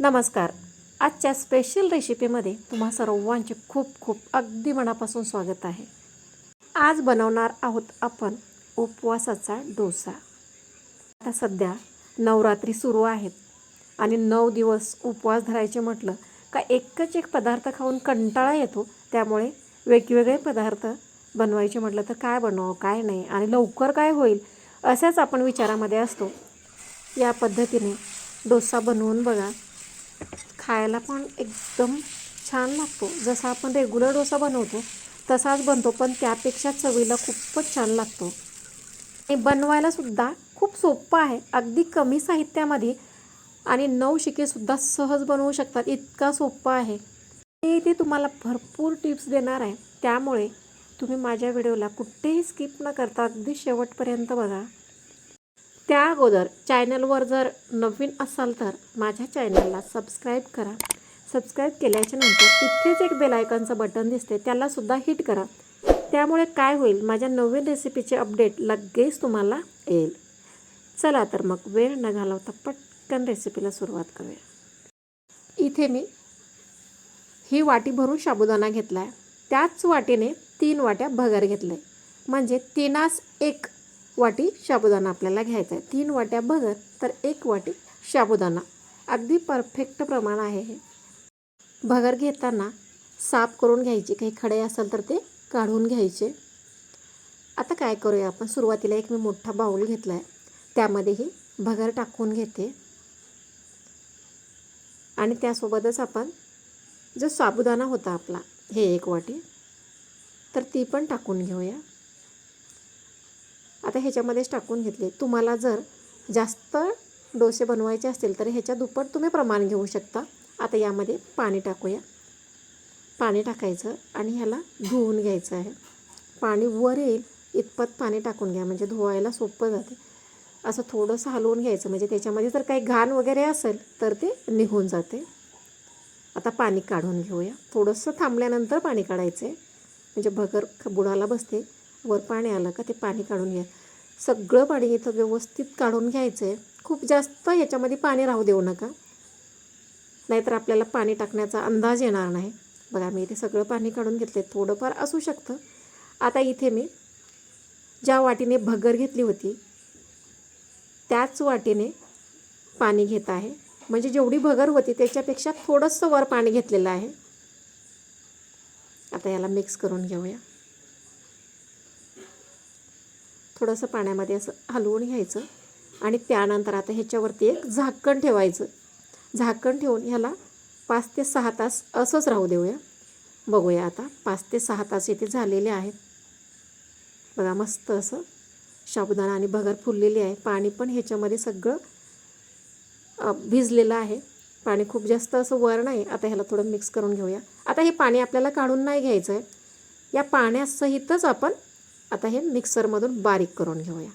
नमस्कार. आजच्या स्पेशल रेसिपीमध्ये तुम्हा सर्वांचे खूप खूप अगदी मनापासून स्वागत आहे. आज बनवणार आहोत आपण उपवासाचा डोसा. आता सध्या नवरात्री सुरू आहेत आणि नऊ दिवस उपवास धरायचे म्हटलं का एकच एक पदार्थ खाऊन कंटाळा येतो त्यामुळे वेगवेगळे पदार्थ बनवायचे म्हटलं तर काय बनवावं काय नाही आणि लवकर काय होईल अशाच आपण विचारामध्ये असतो. या पद्धतीने डोसा बनवून बघा. खायला पण एकदम छान लागतो. जसा आपण रेग्युलर डोसा बनवतो तसाच बनतो पण त्यापेक्षा चवीला खूपच छान लागतो. आणि बनवायलासुद्धा खूप सोपं आहे. अगदी कमी साहित्यामध्ये आणि नऊ शिकेसुद्धा सहज बनवू शकतात. इतका सोपा आहे. मी इथे तुम्हाला भरपूर टिप्स देणार आहे. त्यामुळे तुम्ही माझ्या व्हिडिओला कुठेही स्किप न करता अगदी शेवटपर्यंत बघा. त्या अगोदर चॅनलवर जर नवीन असाल तर माझ्या चॅनलला सबस्क्राईब करा. सबस्क्राईब केल्याच्यानंतर तिथेच एक बेलायकनचं बटन दिसते त्यालासुद्धा हिट करा. त्यामुळे काय होईल? माझ्या नवीन रेसिपीचे अपडेट लगेच तुम्हाला येईल. चला तर मग वेळ न घालवता पटकन रेसिपीला सुरुवात करूया. इथे मी ही वाटी भरून साबुदाणा घेतला आहे त्याच वाटीने तीन वाट्या भगर घेतले म्हणजे तीनास एक वाटी साबुदाणा आपल्याला घ्यायचा आहे. तीन वाट्या भगर तर एक वाटी साबुदाणा अगदी परफेक्ट प्रमाण आहे हे. भगर घेताना साफ करून घ्यायची. काही खडे असेल तर ते काढून घ्यायचे. आता काय करूया आपण? सुरुवातीला एक मी मोठा बाऊल घेतला आहे त्यामध्ये ही भगर टाकून घेते. आणि त्यासोबतच आपण जो साबुदाणा होता आपला हे एक वाटी तर ती पण टाकून घेऊया. आता ह्याच्यामध्येच टाकून घेतले. तुम्हाला जर जास्त डोसे बनवायचे असतील तर ह्याच्या दुप्पट तुम्ही प्रमाण घेऊ शकता. आता यामध्ये पाणी टाकूया. पाणी टाकायचं आणि ह्याला धुवून घ्यायचं आहे. पाणी वर येईल इतपत पाणी टाकून घ्या म्हणजे धुवायला सोपं जाते. असं थोडंसं हलवून घ्यायचं म्हणजे त्याच्यामध्ये जर काही घाण वगैरे असेल तर ते निघून जाते. आता पाणी काढून घेऊया. थोडंसं थांबल्यानंतर पाणी काढायचं आहे म्हणजे भगर ख- बुडाला बसते. वर पाणी आलं का ते पाणी काढून घ्या. सगळं पाणी इथं व्यवस्थित काढून घ्यायचं आहे खूप जास्त ह्याच्यामध्ये पाणी राहू देऊ नका. नाहीतर आपल्याला पाणी टाकण्याचा अंदाज येणार नाही. बघा मी इथे सगळं पाणी काढून घेतले थोडंफार असू शकतं. आता इथे मी ज्या वाटीने भगर घेतली होती त्याच वाटीने पाणी घेत आहे. म्हणजे जेवढी भगर होती त्याच्यापेक्षा थोडंसं वर पाणी घेतलेलं आहे. आता याला मिक्स करून घेऊया. थोडंसं पाण्यामध्ये असं हलवून घ्यायचं आणि त्यानंतर आता ह्याच्यावरती एक झाकण ठेवायचं. झाकण ठेवून ह्याला पाच ते सहा तास असंच राहू देऊया. बघूया आता पाच ते सहा तास इथे झालेले आहेत. बघा मस्त असं साबुदाणा आणि भगर फुललेली आहे. पाणी पण ह्याच्यामध्ये सगळं भिजलेलं आहे. पाणी खूप जास्त असं वर नाही. आता ह्याला थोडं मिक्स करून घेऊया. आता हे पाणी आपल्याला काढून नाही घ्यायचं आहे या पाण्यासहितच आपण आता हे मिक्सरमधून बारीक करून घेऊया.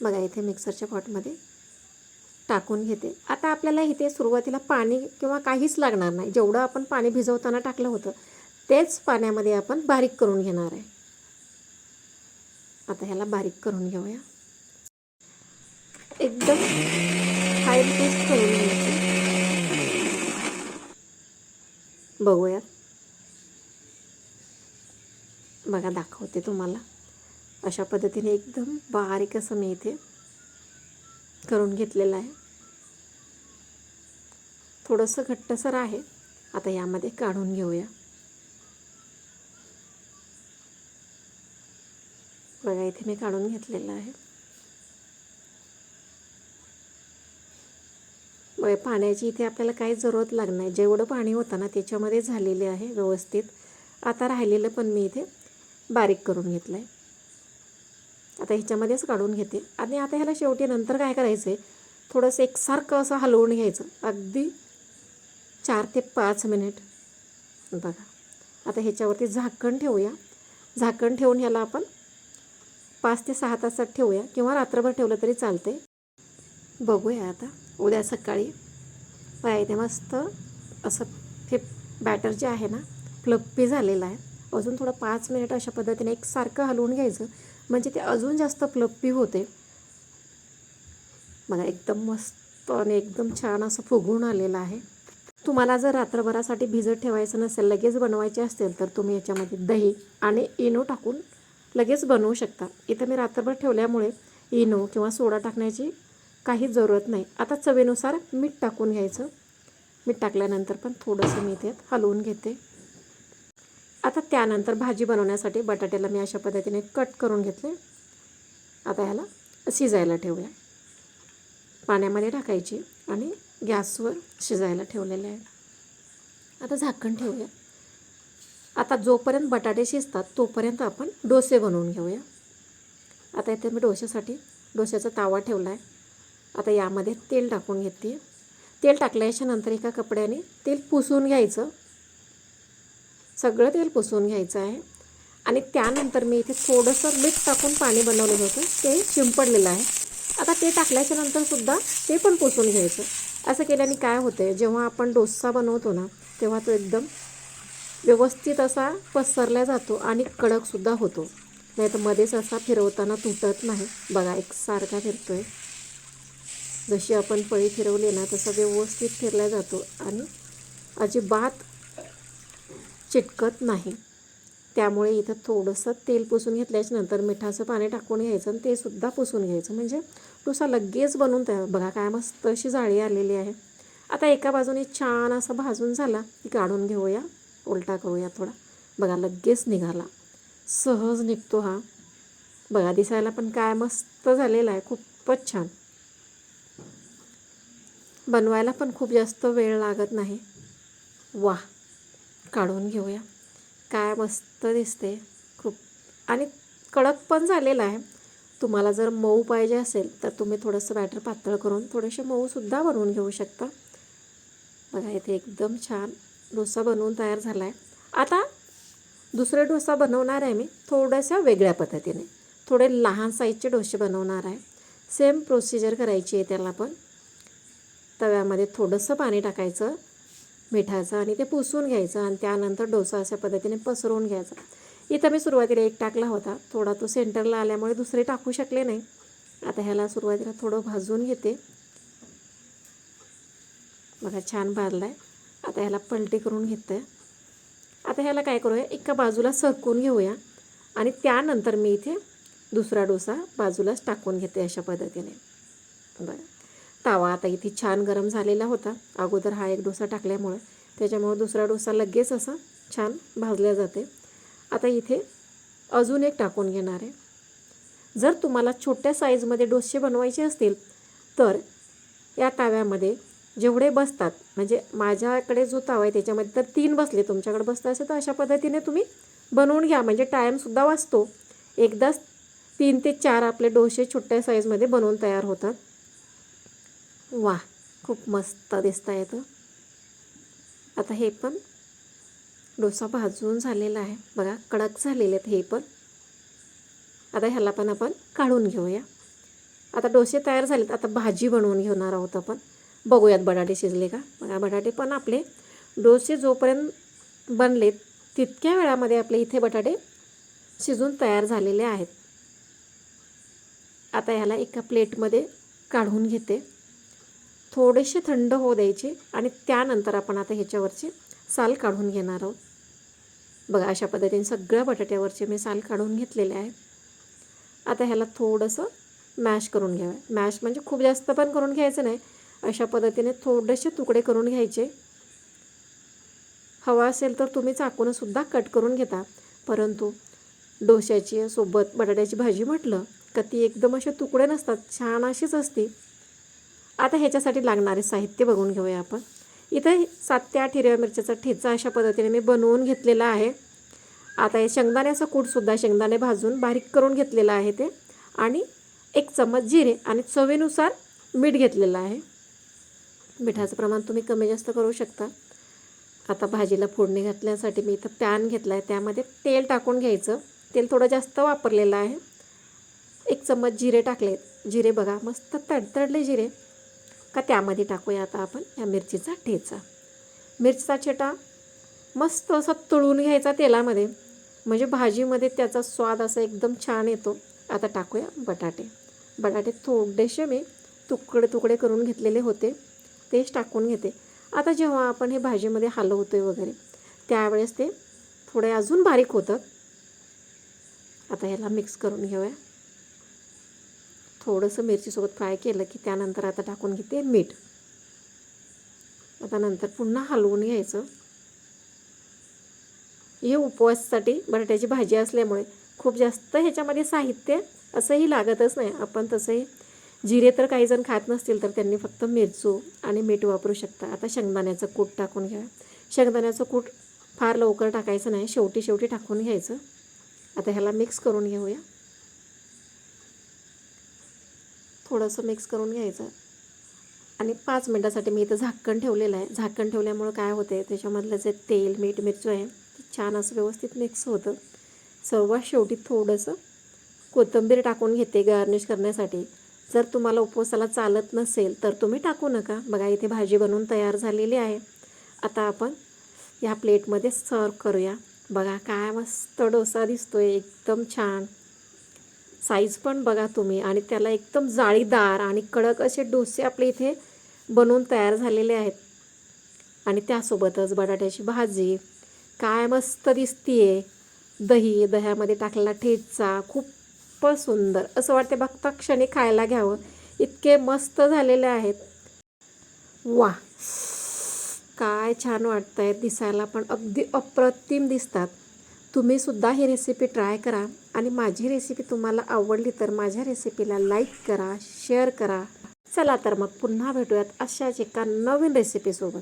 बघा इथे मिक्सरच्या पॉटमध्ये टाकून घेते. आता आपल्याला इथे सुरुवातीला पाणी किंवा काहीच लागणार नाही. जेवढं आपण पाणी भिजवताना टाकलं होतं तेच पाण्यामध्ये आपण बारीक करून घेणार आहे. आता ह्याला बारीक करून घेऊया. एकदम फाईन पेस्ट करून घ्यायची. बघूयात. बघा दाखवते तुम्हाला. अशा पद्धतीने एकदम बारीक असं मी इथे करून घेतलेलं आहे. थोडंसं घट्टसर आहे. आता यामध्ये काढून घेऊया. बघा इथे मी काढून घेतलेलं आहे. बघा पाण्याची इथे आपल्याला काही जरूरत लागणार नाही. जेवढं पाणी होतं ना त्याच्यामध्ये झालेले आहे व्यवस्थित. आता राहिलेलं पण मी इथे बारीक करून घेतलं आहे आता ह्याच्यामध्येच काढून घेते. आणि आता ह्याला शेवटी नंतर काय करायचं आहे थोडंसं एकसारखं असं हलवून घ्यायचं. अगदी चार ते पाच मिनिट. बघा. आता ह्याच्यावरती झाकण ठेवूया. झाकण ठेवून ह्याला आपण पाच ते सहा तासात ठेवूया. किंवा रात्रभर ठेवलं तरी चालते बघूया आता. उद्या सकाळी पाय ते मस्त असं हे बॅटर जे आहे ना फ्लप्पी झालेलं आहे. अजून थोडं पाच मिनिट अशा पद्धतीने एकसारखं हलवून घ्यायचं. म्हणजे ते अजून जास्त प्लप्पी होते. बघा एकदम मस्त आणि एकदम छान असं फुगून आलेलं आहे. तुम्हाला जर रात्रभरासाठी भिजत ठेवायचं नसेल लगेच बनवायचे असेल तर तुम्ही याच्यामध्ये दही आणि इनो टाकून लगेच बनवू शकता. इथं मी रात्रभर ठेवल्यामुळे इनो किंवा सोडा टाकण्याची काही जरूरत नाही. आता चवीनुसार मीठ टाकून घ्यायचं. मीठ टाकल्यानंतर पण थोडंसं मी त्यात हलवून घेते. आता त्यानंतर भाजी बनवण्यासाठी बटाट्याला मी अशा पद्धतीने कट करून घेतले. आता ह्याला शिजायला ठेवूया. पाण्यामध्ये टाकायची आणि गॅसवर शिजायला ठेवलेले आहे. आता झाकण ठेवूया. आता जोपर्यंत बटाटे शिजतात तोपर्यंत आपण डोसे बनवून घेऊया. आता इथे मी डोश्यासाठी डोश्याचा तावा ठेवला आहे आता यामध्ये तेल टाकून घेते तेल टाकल्याच्या नंतर एका कपड्याने तेल पुसून घ्यायचं. सगळं तेल पुसून घ्यायचं आहे. आणि त्यानंतर मी इथे थोडंसं मीठ टाकून पाणी बनवलेलं होतं. ते शिंपडलेलं आहे. आता ते टाकल्याच्या नंतरसुद्धा ते पण पुसून घ्यायचं. असं केल्याने काय होतं आहे जेव्हा आपण डोसा बनवतो ना तेव्हा तो एकदम व्यवस्थित असा पसरला जातो आणि कडकसुद्धा होतो. नाही तर मध्येच असा फिरवताना तुटत नाही. बघा एकसारखा फिरतो आहे जशी आपण पळी फिरवली ना तसा व्यवस्थित फिरला जातो. आणि अजिबात चिटकत नाही. त्यामुळे इथं थोडंसं तेल पुसून घेतल्याच्या नंतर मिठाचं पाणी टाकून घ्यायचं आणि ते सुद्धा पुसून घ्यायचं. म्हणजे डोसा लगेच बनून तयार बघा काय मस्त अशी जाळी आलेली आहे. आता एका बाजूने छान असा भाजून झाला की काढून घेऊया उलटा करूया थोडा. बघा लगेच निघाला. सहज निघतो हा. बघा दिसायला पण काय मस्त झालेला आहे. खूपच छान. बनवायला पण खूप जास्त वेळ लागत नाही. वा काढून घेऊया. काय मस्त दिसते. खूप आणि कडक पण झालेलं आहे. तुम्हाला जर मऊ पाहिजे असेल तर तुम्ही थोडंसं बॅटर पातळ करून थोडेसे मऊसुद्धा बनवून घेऊ शकता. बघा इथे एकदम छान डोसा बनवून तयार झाला आहे आता दुसरा डोसा बनवणार आहे मी थोड्याशा वेगळ्या पद्धतीने. थोडे लहान साईजचे डोसे बनवणार आहे. सेम प्रोसिजर करायची आहे त्याला पण. तव्यामध्ये थोडंसं पाणी टाकायचं. मिठाचा आणि ते पुसून घ्यायचं आणि त्यानंतर डोसा अशा पद्धतीने पसरवून घ्यायचा. इथं मी सुरुवातीला एक टाकला होता. थोडा तो सेंटरला आल्यामुळे दुसरे टाकू शकले नाही. आता ह्याला सुरुवातीला थोडं भाजून घेते. बघा छान भाजला आहे आता ह्याला पलटी करून घेते. आता ह्याला काय करूया? एका बाजूला सरकून घेऊया. आणि त्यानंतर मी इथे दुसरा डोसा बाजूलाच टाकून घेते अशा पद्धतीने. बरं तावा. आता इथे छान गरम झालेला होता. अगोदर हा एक डोसा टाकल्यामुळे. त्याच्यामुळे दुसरा डोसा लगेच असा छान भाजल्या जाते. आता इथे अजून एक टाकून घेणार आहे. जर तुम्हाला छोट्या साईजमध्ये डोसे बनवायचे असतील तर या ताव्यामध्ये जेवढे बसतात म्हणजे माझ्याकडे जो तावा आहे त्याच्यामध्ये तर तीन बसले तुमच्याकडे बसता असेल तर अशा पद्धतीने तुम्ही बनवून घ्या. म्हणजे टाईमसुद्धा वाचतो. एकदाच तीन ते चार आपले डोसे छोट्या साईजमध्ये बनवून तयार होतात. वा खूप मस्त दिसता येतं आता हे पण डोसा भाजून झालेला आहे. बघा कडक झालेले आहेत हे पण. आता ह्याला पण आपण काढून घेऊया. आता डोसे तयार झालेत. आता भाजी बनवून घेणार आहोत आपण. बघूयात बटाटे शिजले का? बघा बटाटे पण आपले डोसे जोपर्यंत बनलेत तितक्या वेळामध्ये आपले इथे बटाटे शिजून तयार झालेले आहेत. आता ह्याला एका प्लेटमध्ये काढून घेते. थोडेसे थंड होऊ द्यायचे आणि त्यानंतर आपण आता ह्याच्यावरचे साल काढून घेणार आहोत. बघा अशा पद्धतीने सगळ्या बटाट्यावरचे मी साल काढून घेतलेले आहे. आता ह्याला थोडंसं मॅश करून घ्यावं. मॅश म्हणजे खूप जास्त पण करून घ्यायचं नाही. अशा पद्धतीने थोडेसे तुकडे करून घ्यायचे. हवा असेल तर तुम्ही चाकूनसुद्धा कट करून घेता. परंतु डोश्याची सोबत बटाट्याची भाजी म्हटलं का ती एकदम असे तुकडे नसतात छान अशीच असते. आता ह्याच्यासाठी लागणारे साहित्य बघून घेऊया आपण. इथं सात ते आठ हिरव्या मिरच्याचा ठेचा अशा पद्धतीने मी बनवून घेतलेला आहे. आता हे शेंगदाण्याचं कूटसुद्धा शेंगदाणे भाजून बारीक करून घेतलेलं आहे ते. आणि एक चम्मच जिरे आणि चवीनुसार मीठ घेतलेलं आहे. मिठाचं प्रमाण तुम्ही कमी जास्त करू शकता. आता भाजीला फोडणी घातल्यासाठी मी इथं पॅन घेतला आहे त्यामध्ये तेल टाकून घ्यायचं. तेल थोडं जास्त वापरलेलं आहे. एक चम्मच जिरे टाकले जिरे बघा मस्त तडतडले जिरे. का त्यामध्ये टाकूया आता आपण या मिरचीचा ठेचा. मिरचीचा छेटा मस्त असा तळून घ्यायचा तेलामध्ये. म्हणजे भाजीमध्ये त्याचा स्वाद असा एकदम छान येतो. आता टाकूया बटाटे. बटाटे थोडेसे मी तुकडे तुकडे करून घेतलेले होते. तेच टाकून घेते. आता जेव्हा आपण हे भाजीमध्ये हलवतो आहे वगैरे त्यावेळेस ते थोडे अजून बारीक होतात. आता ह्याला मिक्स करून घेऊया. थोडंसं मिरचीसोबत फ्राय केलं की त्यानंतर आता टाकून घेते मीठ. आता नंतर पुन्हा हलवून घ्यायचं. हे उपवासासाठी बटाट्याची भाजी असल्यामुळे खूप जास्त ह्याच्यामध्ये साहित्य असंही लागतच नाही. आपण तसंही जिरे तर काही जण खात नसतील तर त्यांनी फक्त मिरचू आणि मीठ वापरू शकता. आता शेंगदाण्याचं कूट टाकून घ्या. शेंगदाण्याचं कूट फार लवकर टाकायचं नाही. शेवटी शेवटी टाकून घ्यायचं. आता ह्याला मिक्स करून घेऊया. थोडंसं मिक्स करून घ्यायचं. आणि पाच मिनटासाठी मी इथं झाकण ठेवलेलं आहे. झाकण ठेवल्यामुळं काय होते त्याच्यामधलं जे तेल मीठ मिरची आहे ते छान असं व्यवस्थित मिक्स होतं. सर्वात शेवटी थोडंसं कोथिंबीर टाकून घेते गार्निश करण्यासाठी. जर तुम्हाला उपवासाला चालत नसेल तर तुम्ही टाकू नका. बघा इथे भाजी बनवून तयार झालेली आहे. आता आपण या प्लेटमध्ये सर्व करूया. बघा काय मस्त डोसा दिसतो आहे एकदम छान. साईज पण बघा तुम्ही आणि त्याला एकदम जाळीदार आणि कडक असे डोसे आपले इथे बनवून तयार झालेले आहेत. आणि त्यासोबतच बटाट्याची भाजी. काय मस्त दिसतीये. दही दह्यामध्ये टाकलेला ठेचा खूपच सुंदर. असं वाटते बघता क्षणी खायला घ्यावं. इतके मस्त झालेले आहेत. वा. काय छान वाटत आहे दिसायला पण अगदी अप्रतिम दिसतात. तुम्ही सुद्धा ही रेसिपी ट्राय करा. आणि माझी रेसिपी तुम्हाला आवडली तर माझ्या रेसिपीला लाईक करा शेअर करा. चला तर मग पुन्हा भेटूयात अशाच एका नवीन रेसिपीसोबत